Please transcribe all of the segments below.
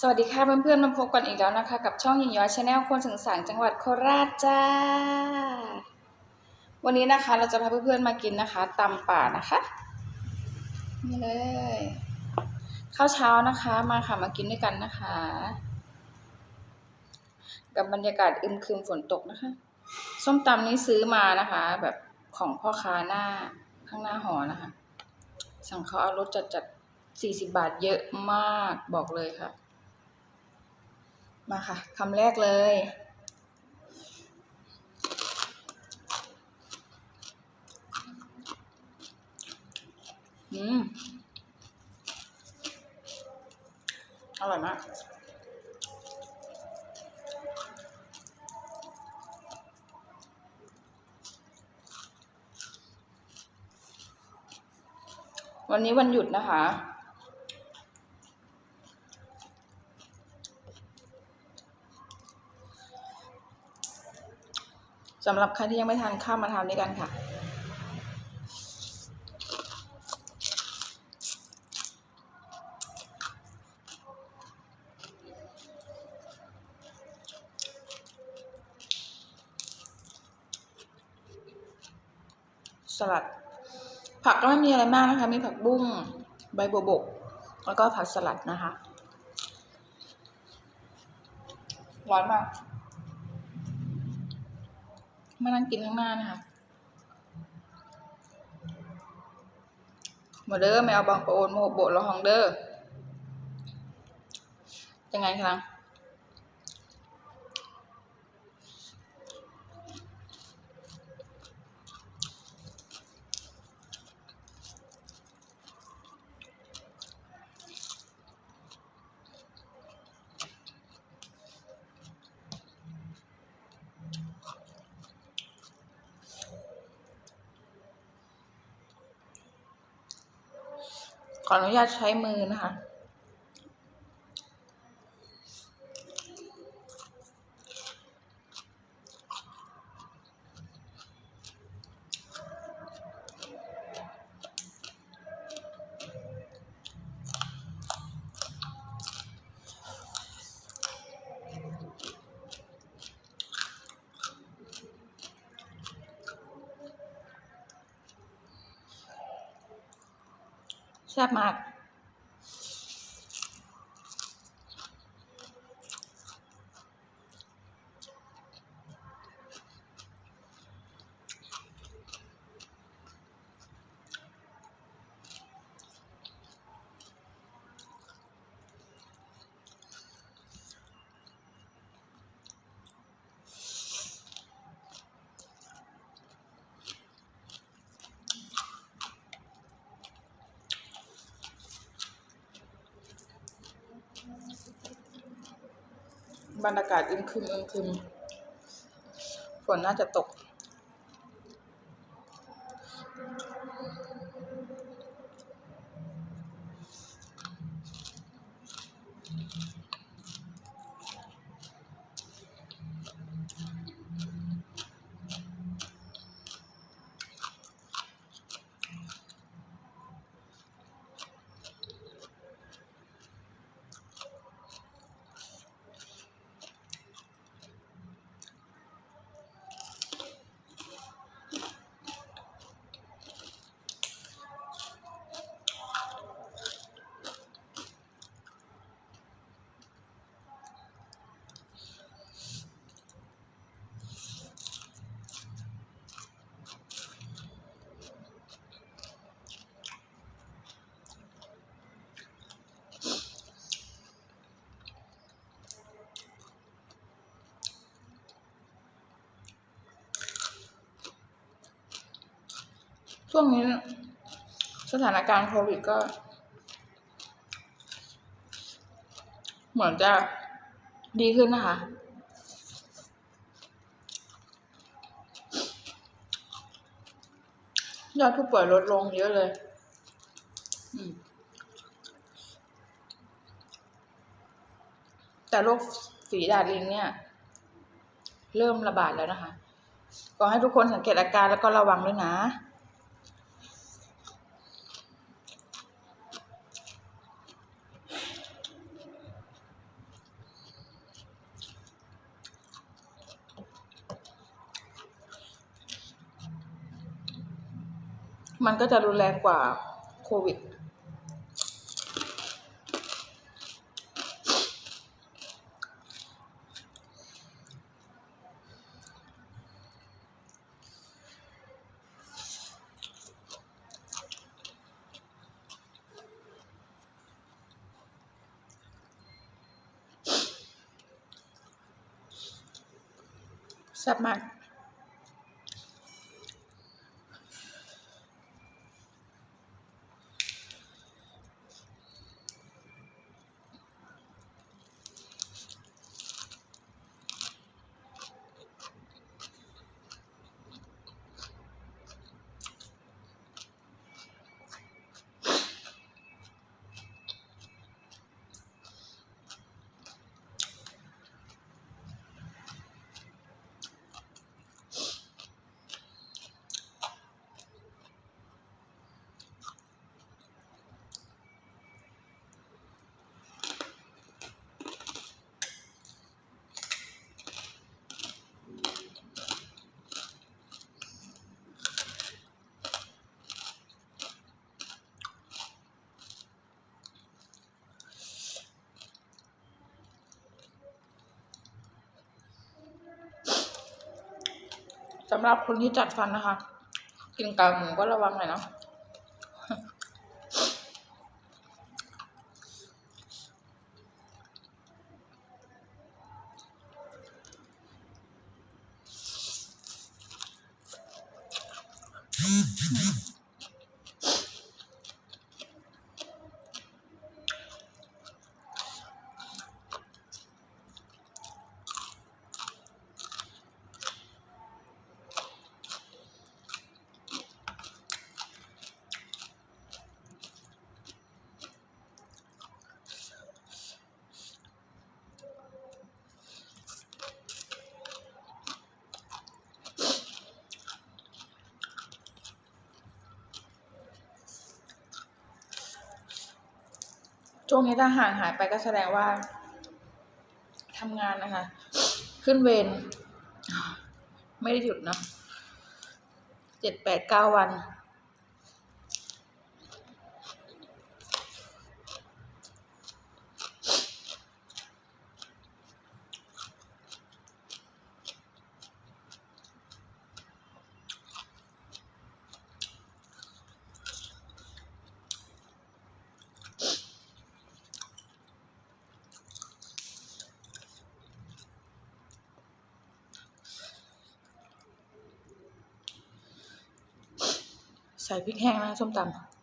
สวัสดีค่ะเพื่อนๆมาพบกันอีกแล้วนะคะ กับช่องหญิงย้อยชาแนลคนถึงสางจังหวัดโคราชจ้า วันนี้นะคะเราจะพาเพื่อนๆมากินนะคะตำป่านะคะนี่เลยข้าวเช้านะคะมาค่ะมากินด้วยกันนะคะ กับบรรยากาศอึมครึมฝนตกนะคะ ส้มตำนี้ซื้อมานะคะ แบบของพ่อค้าหน้าข้างหน้าหอนะคะ สั่งเขาเอารสจัดจัดสี่สิบาทเยอะมากบอกเลยค่ะ มาค่ะคำแรกเลย อืม อร่อยมากวันนี้วันหยุดนะคะ สำหรับใครที่ยังไม่ทานข้าวมาทานด้วยกันค่ะ สลัด ผักก็ไม่มีอะไรมากนะคะ มีผักบุ้งใบบัวบก แล้วก็ผักสลัดนะคะ ร้อนมาก มานั่งกินข้างหน้านะคะหมดเด้อไม่เอาบางปะโอนโมโบะละหองเด้อยังไงคะ ขออนุญาตใช้มือนะคะ แซ่บมาก บรรยากาศอึมครึมอึมครึมฝนน่าจะตก ช่วงนี้ สถานการณ์โควิดก็ เหมือนจะดีขึ้นนะคะ ยอดผู้ป่วยลดลงเยอะเลย แต่โรคฝีดาดลิงเนี่ย เริ่มระบาดแล้วนะคะก็ให้ทุกคนสังเกตอาการแล้วก็ระวังด้วยนะ มันก็จะรุนแรงกว่าโควิด แซ่บมาก สำหรับคนที่จัดฟันนะคะ กินกากหมูก็ระวังหน่อยเนาะ ช่วงนี้ถ้าห่างหายไปก็แสดงว่าทำงานนะคะ ขึ้นเวรไม่ได้หยุดเนาะเจ็ดแปดเก้าวัน ใส่พริกแห้งนะส้มตำ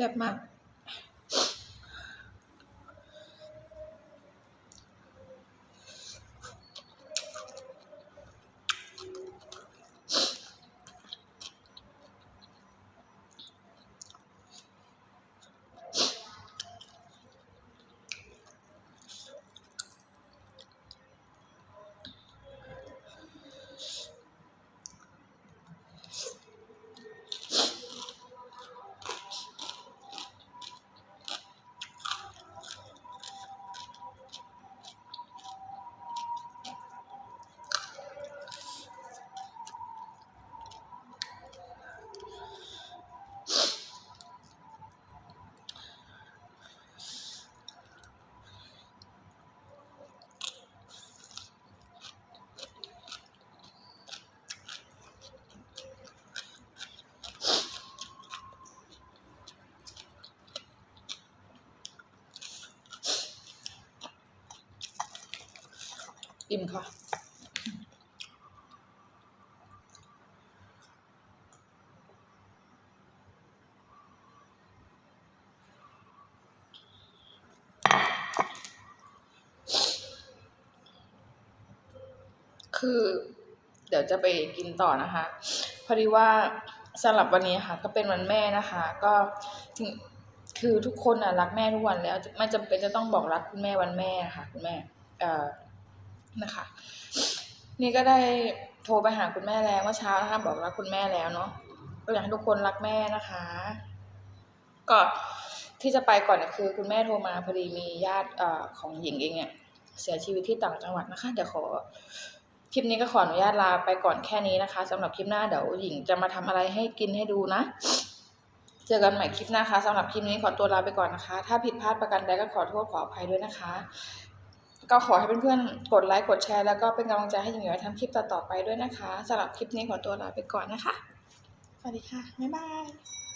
แซ่ อิ่มค่ะ คือเดี๋ยวจะไปกินต่อนะคะ พอดีว่าสำหรับวันนี้ค่ะ ก็เป็นวันแม่นะคะ ก็ถึงคือทุกคนน่ะรักแม่ทุกวันแล้ว ไม่จำเป็นจะต้องบอกรักคุณแม่วันแม่ค่ะ คุณแม่ เอ่อ นะคะ นี่ก็ได้โทรไปหาคุณแม่แล้วเมื่อเช้านะคะบอกรักคุณแม่แล้วเนาะก็อยากให้ทุกคนรักแม่นะคะ ก็ที่จะไปก่อนเนี่ยคือ คุณแม่โทรมาพอดีมีญาติอของหญิงเองเนี่ยเสียชีวิตที่ต่างจังหวัดนะคะเดี๋ยวขอคลิปนี้ก็ขออนุญาตลาไปก่อนแค่นี้นะคะสำหรับคลิปหน้าเดี๋ยวหญิงจะมาทำอะไรให้กินให้ดูนะ เจอกันใหม่คลิปหน้าคะสำหรับคลิปนี้ขอตัวลาไปก่อนนะคะ ถ้าผิดพลาดประการใดก็ขอโทษขออภัยด้วยนะคะ ก็ขอให้เพื่อนๆ กดไลค์ กดแชร์ แล้วก็เป็นกำลังใจให้หญิงหยอยทำคลิปต่อๆไปด้วยนะคะสำหรับคลิปนี้ขอตัวลาไปก่อนนะคะ สวัสดีค่ะ บ๊ายบาย